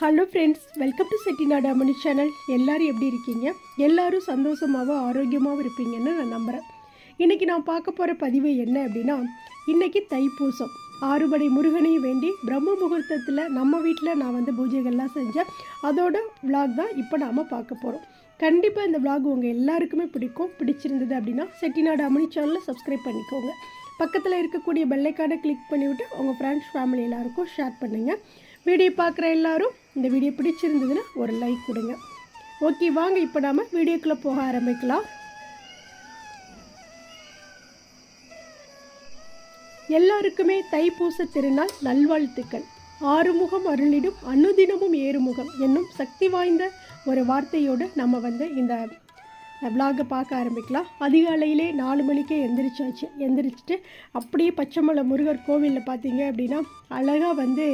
Hello friends welcome to Chettinad அமணி channel எல்லோரும் எப்படி இருக்கீங்க? எல்லோரும் சந்தோஷமாகவும் ஆரோக்கியமாகவும் இருப்பீங்கன்னு நான் நம்புகிறேன் இன்றைக்கி நான் பார்க்க போகிற பதிவு என்ன அப்படின்னா இன்றைக்கி தைப்பூசம். ஆறுபடை முருகனையும் வேண்டி பிரம்ம முகூர்த்தத்தில் நம்ம வீட்டில் நான் வந்து பூஜைகள்லாம் செஞ்சேன். அதோட vlog தான் இப்போ நாம் பார்க்க போகிறோம் கண்டிப்பாக இந்த vlog உங்கள் எல்லாருக்குமே பிடிக்கும். பிடிச்சிருந்தது அப்படின்னா செட்டிநாடு அமணி சேனலில் சப்ஸ்கிரைப் பண்ணிக்கோங்க. பக்கத்தில் இருக்கக்கூடிய பெல்லைக்கானை கிளிக் பண்ணிவிட்டு உங்கள் ஃப்ரெண்ட்ஸ் ஃபேமிலி எல்லாருக்கும் ஷேர் பண்ணுங்கள் வீடியோ பார்க்குற எல்லாரும் இந்த வீடியோ பிடிச்சிருந்ததுன்னா ஒரு லைக் கொடுங்க. ஓகே வாங்க இப்போ நாம் வீடியோக்குள்ளே போக ஆரம்பிக்கலாம். எல்லாருக்குமே தைப்பூச திருநாள் நல்வாழ்த்துக்கள். ஆறுமுகம் அருளிடும் அனுதினமும் ஏறுமுகம் என்னும் சக்தி வாய்ந்த ஒரு வார்த்தையோடு நம்ம வந்து இந்த விலாகை பார்க்க ஆரம்பிக்கலாம். அதிகாலையிலே நாலு மணிக்கே எந்திரிச்சாச்சு. எந்திரிச்சிட்டு அப்படியே பச்சைமலை முருகர் கோவிலில் பார்த்தீங்க அப்படின்னா அழகாக வந்து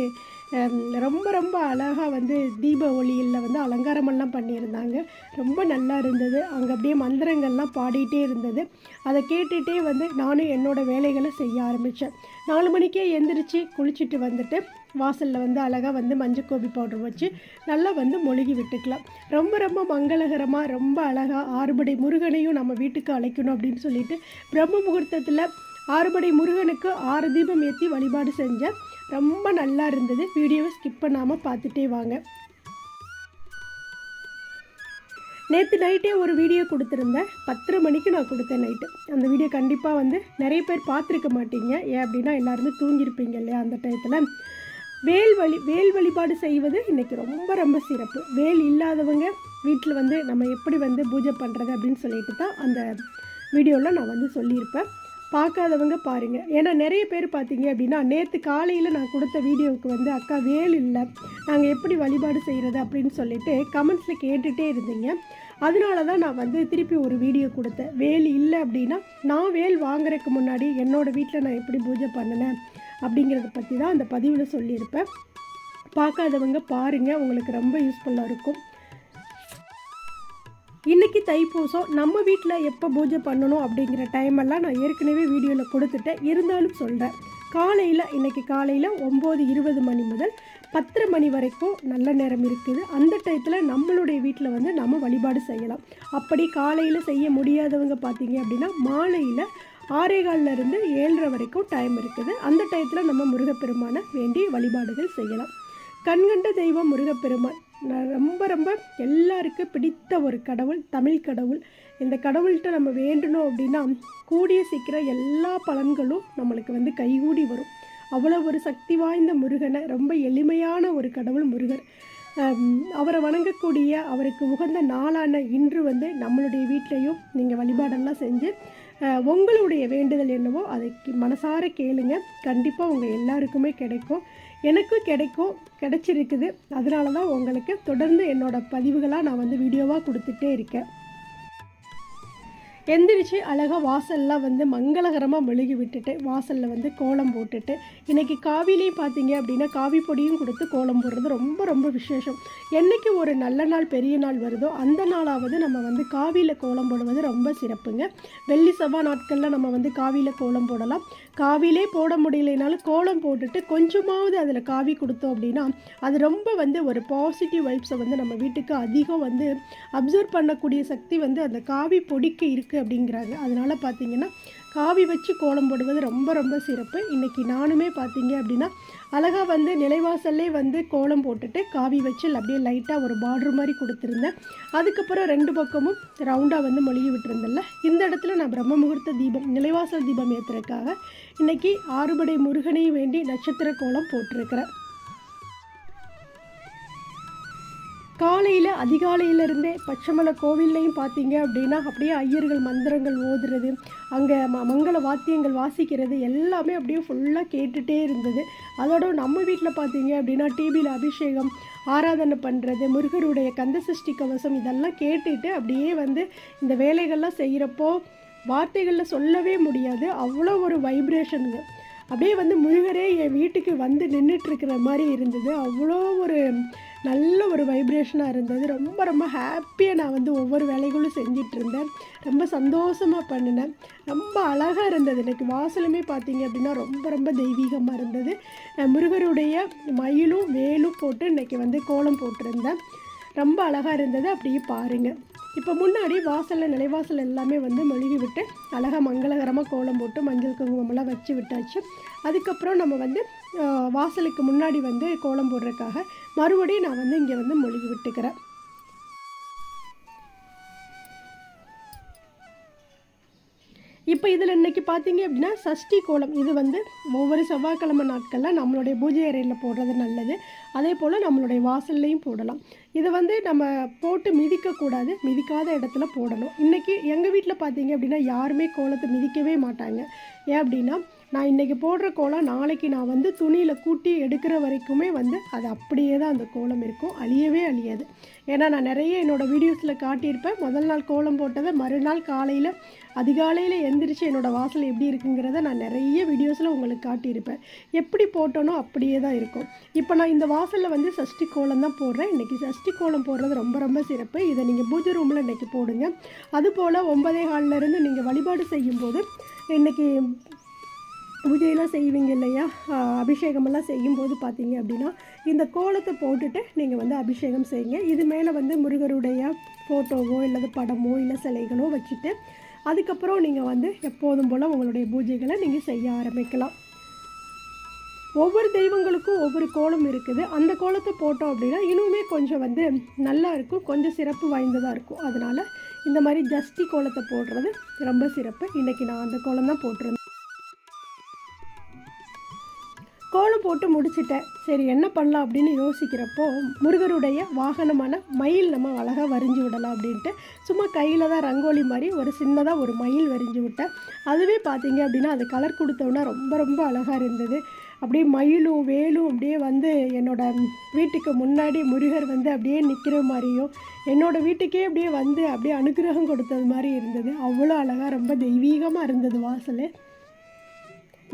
ரொம்ப ரொம்ப அழகாக வந்து தீப ஒளியில் வந்து அலங்காரமெல்லாம் பண்ணியிருந்தாங்க. ரொம்ப நல்லா இருந்தது. அங்கே அப்படியே மந்திரங்கள்லாம் பாடிட்டே இருந்தது. அதை கேட்டுகிட்டே வந்து நானும் என்னோட வேலைகளை செய்ய ஆரம்பித்தேன் நாலு மணிக்கே எந்திரிச்சு குளிச்சுட்டு வந்துட்டு வாசலில் வந்து அழகாக வந்து மஞ்சள் கோபி பவுடர் வச்சு நல்லா வந்து மொழுகி விட்டுக்கலாம். ரொம்ப ரொம்ப மங்களகரமாக ரொம்ப அழகாக ஆறுபடை முருகனையும் நம்ம வீட்டுக்கு அழைக்கணும் அப்படின்னு சொல்லிட்டு பிரம்ம முகூர்த்தத்தில் ஆறுபடை முருகனுக்கு ஆறு தீபம் ஏற்றி வழிபாடு செஞ்சேன். ரொம்ப நல்லா இருந்தது. வீடியோவை ஸ்கிப் பண்ணாமல் பார்த்துட்டே வாங்க. நேற்று நைட்டே ஒரு வீடியோ கொடுத்துருந்தேன். பத்தரை மணிக்கு நான் கொடுத்தேன் நைட்டு அந்த வீடியோ கண்டிப்பாக வந்து நிறைய பேர் பார்த்துருக்க மாட்டீங்க. ஏன் அப்படின்னா எல்லாருமே தூங்கியிருப்பீங்க இல்லையா அந்த டயத்தில் வேல் வழி வேல் வழிபாடு செய்வது இன்றைக்கி ரொம்ப ரொம்ப சிறப்பு. வேல் இல்லாதவங்க வீட்டில் வந்து நம்ம எப்படி வந்து பூஜை பண்ணுறது அப்படின்னு சொல்லிட்டு தான் அந்த வீடியோவில் நான் வந்து சொல்லியிருப்பேன். பார்க்காதவங்க பாருங்கள் ஏன்னா நிறைய பேர் பார்த்தீங்க அப்படின்னா நேற்று காலையில் நான் கொடுத்த வீடியோவுக்கு வந்து அக்கா வேல் இல்லை. நாங்கள் எப்படி வழிபாடு செய்கிறது அப்படின்னு சொல்லிட்டு கமெண்ட்ஸில் கேட்டுகிட்டே இருந்தீங்க. அதனால தான் நான் வந்து திருப்பி ஒரு வீடியோ கொடுத்தேன். வேல் இல்லை அப்படின்னா நான் வேல் வாங்குறதுக்கு முன்னாடி என்னோடய வீட்டில் நான் எப்படி பூஜை பண்ணினேன்? அப்படிங்கிறத பற்றி தான் அந்த பதிவில் சொல்லியிருப்பேன். பார்க்காதவங்க பாருங்கள் உங்களுக்கு ரொம்ப யூஸ்ஃபுல்லாக இருக்கும். இன்றைக்கி தைப்பூசம் நம்ம வீட்டில் எப்போ பூஜை பண்ணணும் அப்படிங்கிற டைமெல்லாம் நான் ஏற்கனவே வீடியோவில் கொடுத்துட்டேன். இருந்தாலும் சொல்கிறேன் காலையில் இன்றைக்கி காலையில் ஒம்பது இருபது மணி முதல் பத்தரை மணி வரைக்கும் நல்ல நேரம் இருக்குது. அந்த டயத்தில் நம்மளுடைய வீட்டில் வந்து நம்ம வழிபாடு செய்யலாம். அப்படி காலையில் செய்ய முடியாதவங்க பார்த்தீங்க அப்படின்னா மாலையில் ஆறேகாலிலிருந்து இருந்து ஏழரை வரைக்கும் டைம் இருக்குது. அந்த டயத்தில் நம்ம முருகப்பெருமானை வேண்டி வழிபாடுகள் செய்யலாம். கண்கண்ட தெய்வம் முருகப்பெருமான். ரொம்ப ரொம்ப எல்லாருக்கும் பிடித்த ஒரு கடவுள் தமிழ் கடவுள். இந்த கடவுள்கிட்ட நம்ம வேண்டணும் அப்படின்னா கூடிய சீக்கிரம் எல்லா பலன்களும் நம்மளுக்கு வந்து கைகூடி வரும். அவ்வளோ ஒரு சக்தி வாய்ந்த முருகனை ரொம்ப எளிமையான ஒரு கடவுள் முருகர். அவரை வணங்கக்கூடிய அவருக்கு உகந்த நாளான இன்று வந்து நம்மளுடைய வீட்லேயும் நீங்கள் வழிபாடெல்லாம் செஞ்சு உங்களுடைய வேண்டுதல் என்னவோ அதை மனசார கேளுங்க. கண்டிப்பாக உங்கள் எல்லாருக்குமே கிடைக்கும். எனக்கும் கிடைக்கும் கிடைச்சிருக்குது. அதனால தான் உங்களுக்கு தொடர்ந்து என்னோட பதிவுகளாக நான் வந்து வீடியோவாக கொடுத்துட்டே இருக்கேன். எந்திரிச்சு அழகாக வாசல்லாம் வந்து மங்களகரமாக மெழுகி விட்டுட்டு வாசலில் வந்து கோலம் போட்டுட்டு இன்றைக்கி காவிலையும் பார்த்தீங்க அப்படின்னா காவி பொடியும் கொடுத்து கோலம் போடுறது ரொம்ப ரொம்ப விசேஷம். என்றைக்கு ஒரு நல்ல நாள் பெரிய நாள் வருதோ அந்த நாளாவது நம்ம வந்து காவியில் கோலம் போடுவது ரொம்ப சிறப்புங்க. வெள்ளி செவ்வாய் நாட்களில் நம்ம வந்து காவியில் கோலம் போடலாம். காவிலே போட முடியலைனாலும் கோலம் போட்டுட்டு கொஞ்சமாவது அதில் காவி கொடுத்தோம் அப்படின்னா அது ரொம்ப வந்து ஒரு பாசிட்டிவ் வைப்ஸை வந்து நம்ம வீட்டுக்கு அதிகம் வந்து அப்சர்வ் பண்ணக்கூடிய சக்தி வந்து அந்த காவி பொடிக்கு இருக்குது அப்படிங்கிறாங்க. அதனால் பார்த்தீங்கன்னா காவி வச்சு கோலம் போடுவது ரொம்ப ரொம்ப சிறப்பு. இன்றைக்கி நானுமே பார்த்தீங்க அப்படின்னா அழகாக வந்து நிலைவாசல்லே வந்து கோலம் போட்டுட்டு காவி வச்சு அப்படியே லைட்டாக ஒரு பார்டர் மாதிரி கொடுத்துருந்தேன். அதுக்கப்புறம் ரெண்டு பக்கமும் ரவுண்டாக வந்து மொழிகி விட்டுருந்தேன்ல. இந்த இடத்துல நான் பிரம்ம முகூர்த்த தீபம் நிலைவாசல் தீபம் ஏற்றுறதுக்காக இன்றைக்கி ஆறுபடை முருகனையும் வேண்டி நட்சத்திர கோலம் போட்டிருக்கிறேன். காலையில் அதிகாலையிலிருந்தே பச்சைமலை கோவில்லையும் பார்த்தீங்க அப்படின்னா அப்படியே ஐயர்கள் மந்திரங்கள் ஓதுறது அங்கே ம மங்கள வாத்தியங்கள் வாசிக்கிறது எல்லாமே அப்படியே ஃபுல்லாக கேட்டுகிட்டே இருந்தது. அதோட நம்ம வீட்டில் பார்த்தீங்க அப்படின்னா டிவியில் அபிஷேகம் ஆராதனை பண்ணுறது முருகருடைய கந்த சஷ்டி கவசம் இதெல்லாம் கேட்டுட்டு அப்படியே வந்து இந்த வேலைகள்லாம் செய்கிறப்போ வார்த்தைகளில் சொல்லவே முடியாது. அவ்வளோ ஒரு வைப்ரேஷனுங்க அப்படியே வந்து முருகரே என் வீட்டுக்கு வந்து நின்றுட்டுருக்கிற மாதிரி இருந்தது. அவ்வளோ ஒரு நல்ல ஒரு வைப்ரேஷனாக இருந்தது. ரொம்ப ரொம்ப ஹாப்பியாக நான் வந்து ஒவ்வொரு வேலைகளும் செஞ்சிட்டு இருந்தேன் ரொம்ப சந்தோஷமாக பண்ணினேன். ரொம்ப அழகாக இருந்தது. எனக்கு வாசலுமே பார்த்தீங்க அப்படின்னா ரொம்ப ரொம்ப தெய்வீகமாக இருந்தது. முருகருடைய மயிலும் வேலும் போட்டு இன்னைக்கு வந்து கோலம் போட்டிருந்தேன். ரொம்ப அழகாக இருந்தது. அப்படியே பாருங்கள் இப்போ முன்னாடி வாசலில் நிலைவாசல் எல்லாமே வந்து மெழுகி விட்டு அழகாக மங்களகரமாக கோலம் போட்டு மஞ்சள் குங்குமம்லாம் வச்சு விட்டாச்சு. அதுக்கப்புறம் நம்ம வந்து வாசலுக்கு முன்னாடி வந்து கோலம் போடுறதுக்காக மறுபடியும் நான் வந்து இங்கே வந்து மொழுகி விட்டுக்கிறேன் இப்போ இதில் இன்றைக்கி பார்த்தீங்க அப்படின்னா சஷ்டி கோலம். இது வந்து ஒவ்வொரு செவ்வாய்க்கிழமை நாட்களில் நம்மளுடைய பூஜை அறையில் போடுறது நல்லது. அதே போல் நம்மளுடைய வாசல்லையும் போடலாம். இதை வந்து நம்ம போட்டு மிதிக்கக்கூடாது மிதிக்காத இடத்துல போடணும். இன்றைக்கி எங்கள் வீட்டில் பார்த்தீங்க அப்படின்னா யாருமே கோலத்தை மிதிக்கவே மாட்டாங்க. ஏன் அப்படின்னா நான் இன்றைக்கி போடுற கோலம் நாளைக்கு நான் வந்து துணியில் கூட்டி எடுக்கிற வரைக்குமே வந்து அது அப்படியே தான் அந்த கோலம் இருக்கும். அழியவே அழியாது. ஏன்னா நான் நிறைய என்னோடய வீடியோஸில் காட்டியிருப்பேன். முதல் நாள் கோலம் போட்டதை மறுநாள் காலையில் அதிகாலையில் எந்திரிச்சு என்னோடய வாசல் எப்படி இருக்குங்கிறத நான் நிறைய வீடியோஸில் உங்களுக்கு காட்டியிருப்பேன். எப்படி போட்டோனோ அப்படியே தான் இருக்கும். இப்போ நான் இந்த வாசலில் வந்து சஷ்டி கோலம் தான் போடுறேன். இன்றைக்கி சஷ்டி கோலம் போடுறது ரொம்ப ரொம்ப சிறப்பு. இதை நீங்கள் பூஜை ரூமில் இன்றைக்கி போடுங்க. அதுபோல் ஒன்பதே காலிலிருந்து நீங்கள் வழிபாடு செய்யும்போது இன்றைக்கி பூஜையெல்லாம் செய்வீங்க இல்லையா? அபிஷேகமெல்லாம் செய்யும்போது பார்த்தீங்க அப்படின்னா இந்த கோலத்தை போட்டுட்டு நீங்கள் வந்து அபிஷேகம் செய்யுங்க. இது மேலே வந்து முருகருடைய ஃபோட்டோவோ இல்லது படமோ இல்லை சிலைகளோ வச்சுட்டு அதுக்கப்புறம் நீங்கள் வந்து எப்போதும் போல் உங்களுடைய பூஜைகளை நீங்கள் செய்ய ஆரம்பிக்கலாம். ஒவ்வொரு தெய்வங்களுக்கும் ஒவ்வொரு கோலம் இருக்குது. அந்த கோலத்தை போட்டோம் அப்படின்னா இன்னுமே கொஞ்சம் வந்து நல்லா இருக்கும். கொஞ்சம் சிறப்பு வாய்ந்ததாக இருக்கும். அதனால் இந்த மாதிரி ஜஸ்டி கோலத்தை போடுறது ரொம்ப சிறப்பு. இன்றைக்கி நான் அந்த கோலம் தான் போட்டிருந்தேன். கோலம் போட்டு முடிச்சிட்டேன். சரி என்ன பண்ணலாம் அப்படின்னு யோசிக்கிறப்போ முருகருடைய வாகனமான மயில் நம்ம அழகாக வரைஞ்சி விடலாம் அப்படின்ட்டு சும்மா கையில் தான் ரங்கோலி மாதிரி ஒரு சின்னதாக ஒரு மயில் வரைஞ்சி விட்டேன். அதுவே பார்த்தீங்க அப்படின்னா அது கலர் கொடுத்தோன்னா ரொம்ப ரொம்ப அழகாக இருந்தது. அப்படியே மயிலும் வேலும் அப்படியே வந்து என்னோட வீட்டுக்கு முன்னாடி முருகர் வந்து அப்படியே நிற்கிற மாதிரியும் என்னோடய வீட்டுக்கே அப்படியே வந்து அப்படியே அனுகிரகம் கொடுத்தது மாதிரி இருந்தது. அவ்வளோ அழகாக ரொம்ப தெய்வீகமாக இருந்தது வாசல்.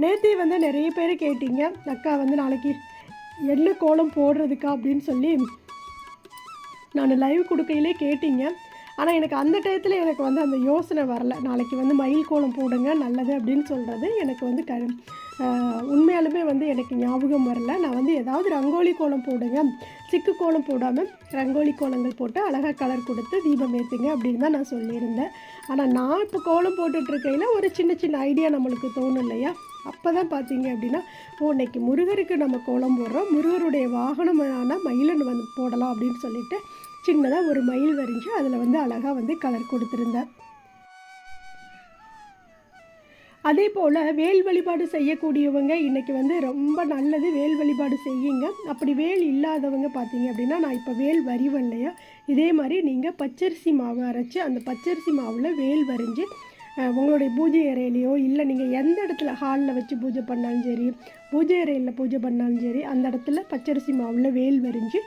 நேற்று வந்து நிறைய பேர் கேட்டீங்க. அக்கா வந்து நாளைக்கு எள்ளு கோலம் போடுறதுக்கா அப்படின்னு சொல்லி நான் லைவ் கொடுக்கையிலே கேட்டீங்க. ஆனால் எனக்கு அந்த டயத்தில் எனக்கு வந்து அந்த யோசனை வரல. நாளைக்கு வந்து மயில் கோலம் போடுங்க நல்லது அப்படின்னு சொல்கிறது எனக்கு வந்து க உண்மையாலுமே வந்து எனக்கு ஞாபகம் வரல. நான் வந்து ஏதாவது ரங்கோலி கோலம் போடுங்க சிக்கு கோலம் போடாமல் ரங்கோலி கோலங்கள் போட்டு அழகாக கலர் கொடுத்து தீபம் ஏற்றுங்க அப்படின்னு தான் நான் சொல்லியிருந்தேன். ஆனால் நான் இப்போ கோலம் போட்டுட்ருக்கையில் ஒரு சின்ன சின்ன ஐடியா நம்மளுக்கு தோணும் இல்லையா? அப்போ தான் பார்த்தீங்க அப்படின்னா ஓ இன்னைக்கு முருகருக்கு நம்ம கோலம் போடுறோம். முருகருடைய வாகனமான மயிலன் வந்து போடலாம் அப்படின்னு சொல்லிட்டு சின்னதாக ஒரு மயில் வரைஞ்சி அதில் வந்து அழகாக வந்து கலர் கொடுத்துருந்தேன் அதே போல் வேல் வழிபாடு செய்யக்கூடியவங்க இன்றைக்கி வந்து ரொம்ப நல்லது வேல் வழிபாடு செய்யுங்க. அப்படி வேல் இல்லாதவங்க பார்த்தீங்க அப்படின்னா நான் இப்போ வேல் வரிவன் இல்லையா? இதே மாதிரி நீங்கள் பச்சரிசி மாவு அரைச்சி அந்த பச்சரிசி மாவில் வேல் வரைஞ்சி உங்களுடைய பூஜை அறையிலையோ இல்லை நீங்கள் எந்த இடத்துல ஹாலில் வச்சு பூஜை பண்ணாலும் சரி பூஜை அறையில் பூஜை பண்ணாலும் சரி அந்த இடத்துல பச்சரிசி மாவில் வேல் வரிஞ்சு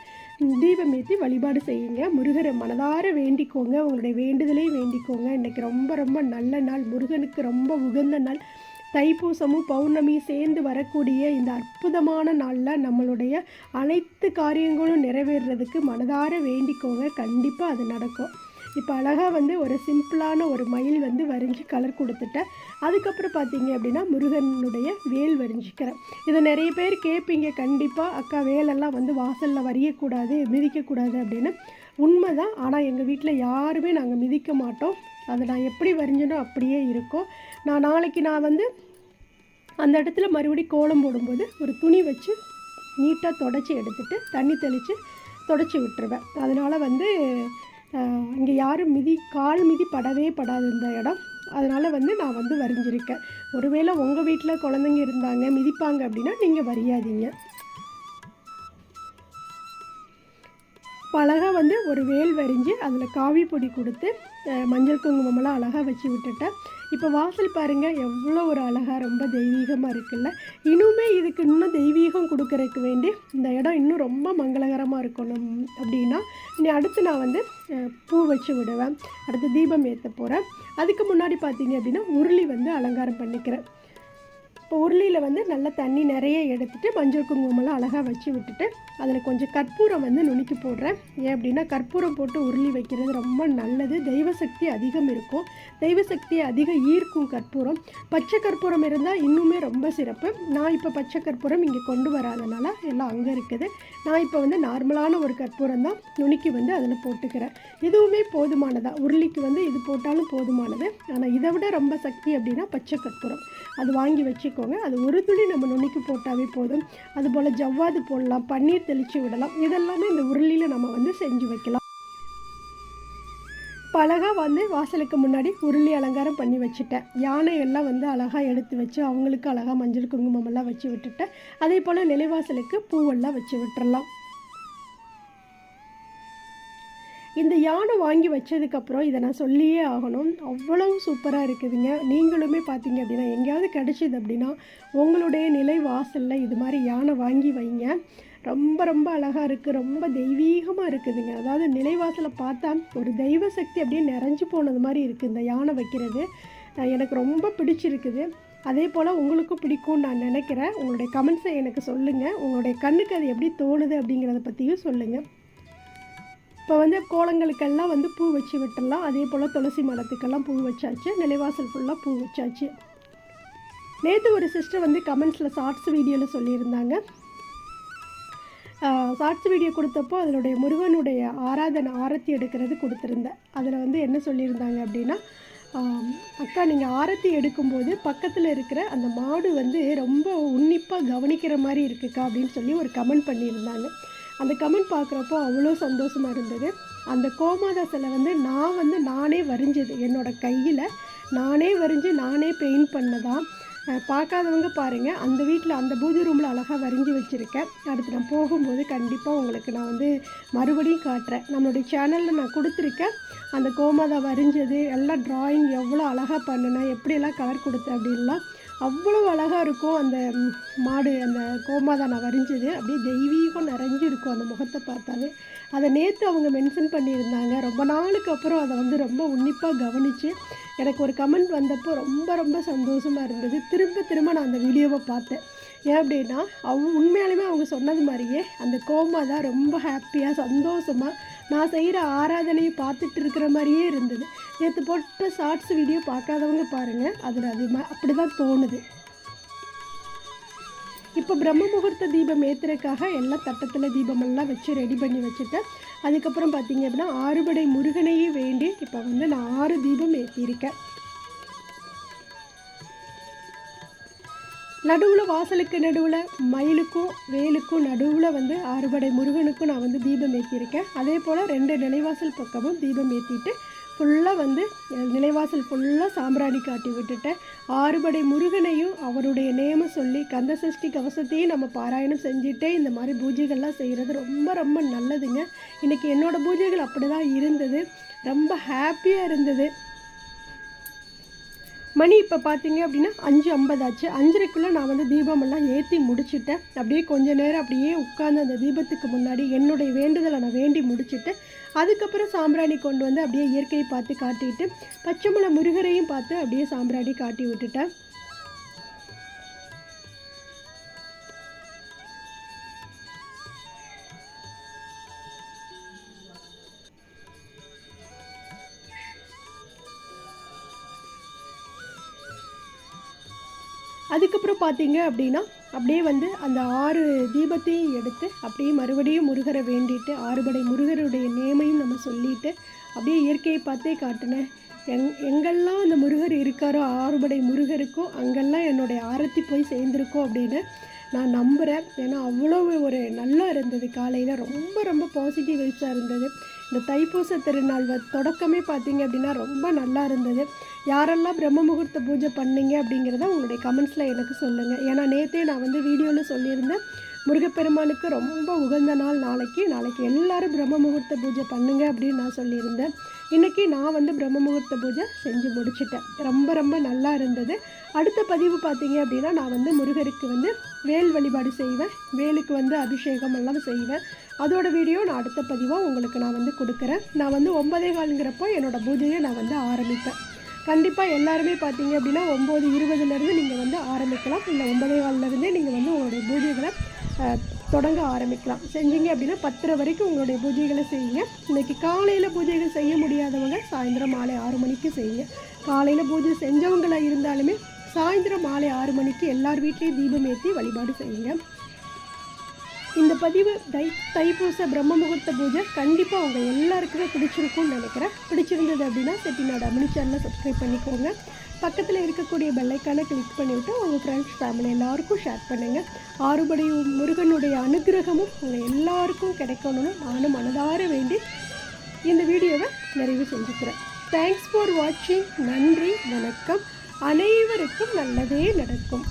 தீபம் ஏற்றி வழிபாடு செய்யுங்க. முருகரை மனதார வேண்டிக்கோங்க. உங்களுடைய வேண்டுதலையும் வேண்டிக்கோங்க. இன்றைக்கி ரொம்ப ரொம்ப நல்ல நாள். முருகனுக்கு ரொம்ப உகந்த நாள். தைப்பூசமும் பௌர்ணமியும் சேர்ந்து வரக்கூடிய இந்த அற்புதமான நாளில் நம்மளுடைய அனைத்து காரியங்களும் நிறைவேறுறதுக்கு மனதார வேண்டிக்கோங்க. கண்டிப்பாக அது நடக்கும். இப்போ அழகாக வந்து ஒரு சிம்பிளான ஒரு மயில் வந்து வரைஞ்சி கலர் கொடுத்துட்டேன் அதுக்கப்புறம் பார்த்தீங்க அப்படின்னா முருகனுடைய வேல் வரைஞ்சிக்கிறேன் இதை நிறைய பேர் கேட்பீங்க கண்டிப்பாக அக்கா வேலெல்லாம் வந்து வாசலில் வரையக்கூடாது மிதிக்கக்கூடாது அப்படின்னு. உண்மை தான் ஆனால் எங்கள் வீட்டில் யாருமே நாங்கள் மிதிக்க மாட்டோம். அதை நான் எப்படி வரைஞ்சனோ அப்படியே இருக்கும். நான் நாளைக்கு நான் வந்து அந்த இடத்துல மறுபடியும் கோலம் போடும்போது ஒரு துணி வச்சு நீட்டாக தொடச்சி எடுத்துட்டு தண்ணி தெளித்து தொடச்சி விட்டுருவேன். அதனால் வந்து இங்கே யாரும் மிதி கால் மிதி படவே படாது இந்த இடம். அதனால் வந்து நான் வந்து வரைஞ்சிருக்கேன். ஒருவேளை உங்கள் வீட்டில் குழந்தைங்க இருந்தாங்க மிதிப்பாங்க அப்படின்னா நீங்கள் வரையாதீங்க. அழகாக வந்து ஒரு வேல் வரைஞ்சி அதில் காவி பொடி கொடுத்து மஞ்சள் குங்குமமெல்லாம் அழகாக வச்சு விட்டுட்டேன். இப்போ வாசல் பாருங்கள் எவ்வளோ ஒரு அழகாக ரொம்ப தெய்வீகமாக இருக்குல்ல? இன்னுமே இதுக்கு இன்னும் தெய்வீகம் கொடுக்கறதுக்கு வேண்டி இந்த இடம் இன்னும் ரொம்ப மங்களகரமாக இருக்கணும் அப்படின்னா இனி அடுத்து நான் வந்து பூ வச்சு விடுவேன். அடுத்து தீபம் ஏற்ற போகிறேன் அதுக்கு முன்னாடி பார்த்தீங்க அப்படின்னா உருளி வந்து அலங்காரம் பண்ணிக்கிறேன். இப்போ உருளியில் வந்து நல்ல தண்ணி நிறைய எடுத்துகிட்டு மஞ்சள் குங்குமம்லாம் அழகாக வச்சு விட்டுட்டு அதில் கொஞ்சம் கற்பூரம் வந்து நுணுக்கி போடுறேன். ஏன் அப்படின்னா கற்பூரம் போட்டு உருளி வைக்கிறது ரொம்ப நல்லது. தெய்வ சக்தி அதிகம் இருக்கும். தெய்வ சக்தி அதிகம் ஈர்க்கும் கற்பூரம். பச்சை கற்பூரம் இருந்தால் இன்னுமே ரொம்ப சிறப்பு. நான் இப்போ பச்சை கற்பூரம் இங்கே கொண்டு வராதனால எல்லாம் அங்கே இருக்குது. நான் இப்போ வந்து நார்மலான ஒரு கற்பூரம் தான் நுணுக்கி வந்து அதில் போட்டுக்கிறேன். இதுவுமே போதுமானதாக உருளிக்கு வந்து இது போட்டாலும் போதுமானது. ஆனால் இதை விட ரொம்ப சக்தி அப்படின்னா பச்சை கற்பூரம். அது வாங்கி வச்சுக்கோங்க. அது ஒரு துளி நம்ம நுணுக்கி போட்டாவே போதும். அதுபோல் ஜவ்வாது போடலாம். பன்னீர் தெளித்து விடலாம். இதெல்லாமே இந்த உருளியில் நம்ம வந்து செஞ்சு வைக்கலாம். இப்போ அழகாக வந்து வாசலுக்கு முன்னாடி உருளி அலங்காரம் பண்ணி வச்சுட்டேன். யானை எல்லாம் வந்து அழகாக எடுத்து வச்சு அவங்களுக்கு அழகாக மஞ்சள் குங்குமம் எல்லாம் வச்சு விட்டுட்டேன். அதே போல் நிலைவாசலுக்கு பூவெல்லாம் வச்சு விட்டுறலாம். இந்த யானை வாங்கி வச்சதுக்கப்புறம் இதை நான் சொல்லியே ஆகணும். அவ்வளவு சூப்பராக இருக்குதுங்க. நீங்களுமே பார்த்தீங்க அப்படின்னா எங்கேயாவது கிடச்சிது அப்படின்னா உங்களுடைய நிலை வாசலில் இது மாதிரி யானை வாங்கி வைங்க. ரொம்ப ரொம்ப அழகாக இருக்குது ரொம்ப தெய்வீகமாக இருக்குதுங்க. அதாவது நிலைவாசலை பார்த்தா ஒரு தெய்வ சக்தி அப்படியே நிறைஞ்சு போனது மாதிரி இருக்குது இந்த யானை வைக்கிறது. எனக்கு ரொம்ப பிடிச்சிருக்குது. அதே போல் உங்களுக்கும் பிடிக்கும்னு நான் நினைக்கிறேன். உங்களுடைய கமெண்ட்ஸை எனக்கு சொல்லுங்கள் உங்களுடைய கண்ணுக்கு அது எப்படி தோணுது அப்படிங்கிறத பற்றியும் சொல்லுங்கள் இப்போ வந்து கோலங்களுக்கெல்லாம் வந்து பூ வச்சு விட்டுடலாம் அதே போல் துளசி மரத்துக்கெல்லாம் பூ வச்சாச்சு. நிலைவாசல் ஃபுல்லாக பூ வச்சாச்சு. நேற்று ஒரு சிஸ்டர் வந்து கமெண்ட்ஸில் ஷார்ட்ஸ் வீடியோவில் சொல்லியிருந்தாங்க. ஷார்ட்ஸ் வீடியோ கொடுத்தப்போ அதனுடைய முருகனுடைய ஆராதனை ஆரத்தி எடுக்கிறது கொடுத்துருந்தேன். அதில் வந்து என்ன சொல்லியிருந்தாங்க அப்படின்னா அக்கா நீங்கள் ஆரத்தி எடுக்கும்போது பக்கத்தில் இருக்கிற அந்த மாடு வந்து ரொம்ப உன்னிப்பாக கவனிக்கிற மாதிரி இருக்குக்கா அப்படின்னு சொல்லி ஒரு கமெண்ட் பண்ணியிருந்தாங்க. அந்த கமெண்ட் பார்க்குறப்போ அவ்வளோ சந்தோஷமாக இருந்தது. அந்த கோமாதா சிலை வந்து நான் வந்து நானே வரைஞ்சது. என்னோடய கையில் நானே வரைஞ்சி நானே பெயிண்ட் பண்ணதான். பார்க்காதவங்க பாருங்கள் அந்த வீட்டில் அந்த பூஜை ரூமில் அழகாக வரைஞ்சி வச்சுருக்கேன். அடுத்து நான் போகும்போது கண்டிப்பாக உங்களுக்கு நான் வந்து மறுபடியும் காட்டுறேன். நம்மளுடைய சேனலில் நான் கொடுத்துருக்கேன். அந்த கோமாதா வரைஞ்சது எல்லாம் ட்ராயிங் எவ்வளோ அழகாக பண்ணினேன் எப்படியெல்லாம் கலர் கொடுத்தேன் அப்படின்லாம் அவ்வளோ அழகாக இருக்கும் அந்த மாடு அந்த கோமாதா நான் வரைஞ்சது. அப்படியே தெய்வீகம் நிறைஞ்சிருக்கும் அந்த முகத்தை பார்த்தாலே. அதை நேற்று அவங்க மென்ஷன் பண்ணியிருந்தாங்க. ரொம்ப நாளுக்கு அப்புறம் அதை வந்து ரொம்ப உன்னிப்பாக கவனித்து எனக்கு ஒரு கமெண்ட் வந்தப்போ ரொம்ப ரொம்ப சந்தோஷமாக இருந்தது. திரும்ப திரும்ப நான் அந்த வீடியோவை பார்த்தேன். ஏன் அப்படின்னா அவங்க உண்மையாலுமே அவங்க சொன்னது மாதிரியே அந்த கோமாதா ரொம்ப ஹாப்பியாக சந்தோஷமாக நான் செய்கிற ஆராதனையை பார்த்துட்டு இருக்கிற மாதிரியே இருந்தது. நேற்று போட்ட ஷார்ட்ஸ் வீடியோ பார்க்காதவங்க பாருங்கள் அதில் அது அப்படி தான் தோணுது. இப்போ பிரம்ம முகூர்த்த தீபம் ஏற்றுறதுக்காக எல்லாம் தட்டத்தில் தீபமெல்லாம் வச்சு ரெடி பண்ணி வச்சுட்டேன் அதுக்கப்புறம் பார்த்தீங்க அப்படின்னா ஆறுபடை முருகனையே வேண்டி இப்போ வந்து நான் ஆறு தீபம் ஏற்றியிருக்கேன் நடுவில் வாசலுக்கு நடுவில் மயிலுக்கும் வேலுக்கும் நடுவில் வந்து ஆறுபடை முருகனுக்கும் நான் வந்து தீபம் ஏற்றியிருக்கேன் அதே போல் ரெண்டு நிலைவாசல் பக்கமும் தீபம் ஏற்றிட்டு ஃபுல்லாக வந்து நிலைவாசல் ஃபுல்லாக சாம்பிராணி காட்டி விட்டுட்டேன். ஆறுபடை முருகனையும் அவருடைய நேம சொல்லி கந்த சஷ்டி கவசத்தையும் நம்ம பாராயணம் செஞ்சுட்டே இந்த மாதிரி பூஜைகள்லாம் செய்கிறது ரொம்ப ரொம்ப நல்லதுங்க. இன்றைக்கி என்னோட பூஜைகள் அப்படி தான் இருந்தது. ரொம்ப ஹாப்பியாக இருந்தது. மணி இப்போ பார்த்தீங்க அப்படின்னா அஞ்சு ஐம்பதாச்சு. அஞ்சரைக்குள்ளே நான் வந்து தீபமெல்லாம் ஏற்றி முடிச்சுட்டேன். அப்படியே கொஞ்ச நேரம் அப்படியே உட்காந்து அந்த தீபத்துக்கு முன்னாடி என்னுடைய வேண்டுதலை நான் வேண்டி முடிச்சிட்டு அதுக்கப்புறம் சாம்பிராணி கொண்டு வந்து அப்படியே இயற்கையை பார்த்து காட்டிட்டு பச்சைமலை முருகரையும் பார்த்து அப்படியே சாம்பிராணி காட்டி விட்டுட்டேன். அதுக்கப்புறம் பார்த்தீங்க அப்படின்னா அப்படியே வந்து அந்த ஆறு தீபத்தையும் எடுத்து அப்படியே மறுபடியும் முருகரை வேண்டிட்டு ஆறுபடை முருகருடைய நேமையும் நம்ம சொல்லிட்டு அப்படியே இயற்கையை பார்த்தே காட்டினேன். எங் எங்கெல்லாம் அந்த முருகர் இருக்காரோ ஆறுபடை முருகருக்கும் அங்கெல்லாம் என்னுடைய ஆரத்தி போய் சேர்ந்துருக்கோம் அப்படின்னு நான் நம்புகிறேன் ஏன்னா அவ்வளோ ஒரு நல்லா இருந்தது. காலையில் ரொம்ப ரொம்ப பாசிட்டிவ் வைஸாக இருந்தது. இந்த தைப்பூச திருநாள் தொடக்கமே பார்த்தீங்க அப்படின்னா ரொம்ப நல்லா இருந்தது. யாரெல்லாம் பிரம்ம முகூர்த்த பூஜை பண்ணீங்க அப்படிங்கிறத உங்களுடைய கமெண்ட்ஸில் எனக்கு சொல்லுங்கள் ஏன்னா நேற்றே நான் வந்து வீடியோவில் சொல்லியிருந்தேன் முருகப்பெருமானுக்கு ரொம்ப உகந்த நாள் நாளைக்கு. நாளைக்கு எல்லோரும் பிரம்ம முகூர்த்த பூஜை பண்ணுங்க அப்படின்னு நான் சொல்லியிருந்தேன். இன்றைக்கி நான் வந்து பிரம்ம முகூர்த்த பூஜை செஞ்சு முடிச்சிட்டேன். ரொம்ப ரொம்ப நல்லா இருந்தது. அடுத்த பதிவு பார்த்தீங்க அப்படின்னா நான் வந்து முருகருக்கு வந்து வேல் வழிபாடு செய்வேன். வேலுக்கு வந்து அபிஷேகம் எல்லாம் செய்வேன். அதோட வீடியோ நான் அடுத்த பதிவாக உங்களுக்கு நான் வந்து கொடுக்குறேன். நான் வந்து ஒன்பதே காலுங்கிறப்போ என்னோடய பூஜையை நான் வந்து ஆரம்பிப்பேன். கண்டிப்பாக எல்லாருமே பார்த்தீங்க அப்படின்னா ஒம்பது இருபதுலேருந்து நீங்கள் வந்து ஆரம்பிக்கலாம். இல்லை ஒன்பதே காலிலேருந்தே நீங்கள் வந்து உங்களுடைய பூஜைகளை தொடங்க ஆரம்பிக்கலாம். செஞ்சீங்க அப்படின்னா பத்தரை வரைக்கும் உங்களுடைய பூஜைகளை செய்யுங்க. இன்னைக்கு காலையில் பூஜைகள் செய்ய முடியாதவங்க சாயந்தரம் மாலை ஆறு மணிக்கு செய்யுங்க. காலையில் பூஜை செஞ்சவங்களா இருந்தாலுமே சாயந்தரம் மாலை ஆறு மணிக்கு எல்லார் வீட்லேயும் தீபம் ஏற்றி வழிபாடு செய்யுங்க. இந்த பதிவு தை தைப்பூச பிரம்ம முகூர்த்த பூஜை கண்டிப்பாக உங்கள் எல்லாருக்குமே பிடிச்சிருக்கும்னு நினைக்கிறேன். பிடிச்சிருந்தது அப்படின்னா செட்டிநாடு அமினி சேனலை சப்ஸ்கிரைப் பண்ணிக்கோங்க. பக்கத்தில் இருக்கக்கூடிய பெல்லைக்கான கிளிக் பண்ணிவிட்டு உங்கள் ஃப்ரெண்ட்ஸ் ஃபேமிலி எல்லாருக்கும் ஷேர் பண்ணுங்கள் ஆறுபடி முருகனுடைய அனுகிரகமும் உங்கள் எல்லாருக்கும் கிடைக்கணும்னு நானும் மனதார வேண்டி இந்த வீடியோவை நிறைவு செஞ்சுக்கிறேன். தேங்க்ஸ் ஃபார் வாட்சிங் நன்றி வணக்கம். அனைவருக்கும் நல்லதே நடக்கும்.